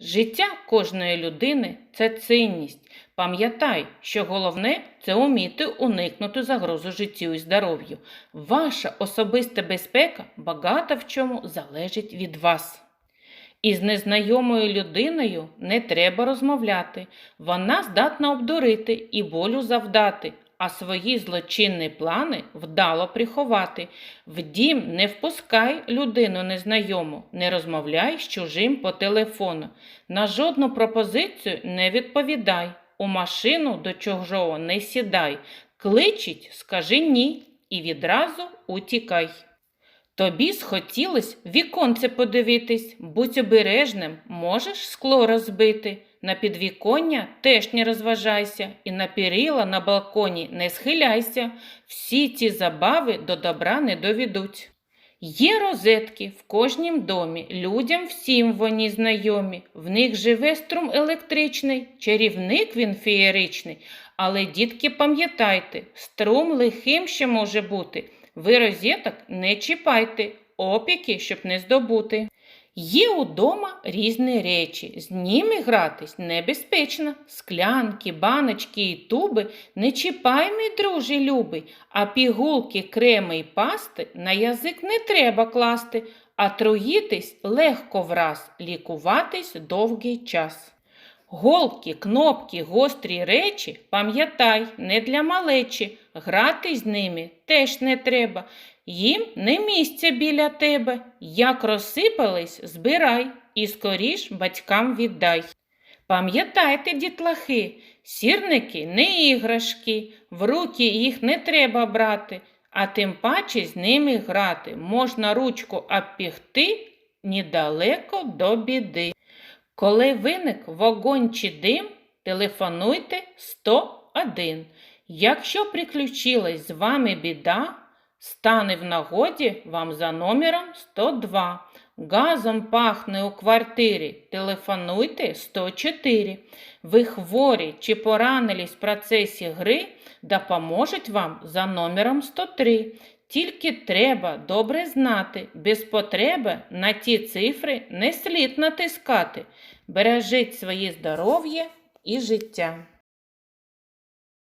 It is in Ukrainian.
Життя кожної людини це цінність. Пам'ятай, що головне це уміти уникнути загрозу життю і здоров'ю. Ваша особиста безпека багато в чому залежить від вас. Із незнайомою людиною не треба розмовляти. Вона здатна обдурити і болю завдати, а свої злочинні плани вдало приховати. В дім не впускай людину незнайому, не розмовляй з чужим по телефону. На жодну пропозицію не відповідай. У машину до чужого не сідай. Кличить, скажи ні і відразу утікай. Тобі схотілось віконце подивитись, будь обережним, можеш скло розбити. На підвіконня теж не розважайся, і на перила на балконі не схиляйся. Всі ці забави до добра не доведуть. Є розетки в кожнім домі, людям всім вони знайомі. В них живе струм електричний, чарівник він феєричний. Але, дітки, пам'ятайте, струм лихим ще може бути. Ви розеток не чіпайте, опіки, щоб не здобути. Є удома різні речі, з ними гратись небезпечно. Склянки, баночки і туби не чіпай, мій друже любий, а пігулки, креми й пасти на язик не треба класти, а труїтись легко враз, лікуватись довгий час. Голки, кнопки, гострі речі, пам'ятай, не для малечі, грати з ними теж не треба. Їм не місця біля тебе. Як розсипались, збирай і скоріш батькам віддай. Пам'ятайте, дітлахи, сірники не іграшки, в руки їх не треба брати, а тим паче з ними грати. Можна ручку обпігти недалеко до біди. Коли виник вогонь чи дим, телефонуйте 101. Якщо приключилась з вами біда, стане в нагоді вам за номером 102. Газом пахне у квартирі, телефонуйте 104. Ви хворі чи поранились в процесі гри, допоможуть вам за номером 103. Тільки треба добре знати, без потреби на ті цифри не слід натискати. Бережіть своє здоров'я і життя.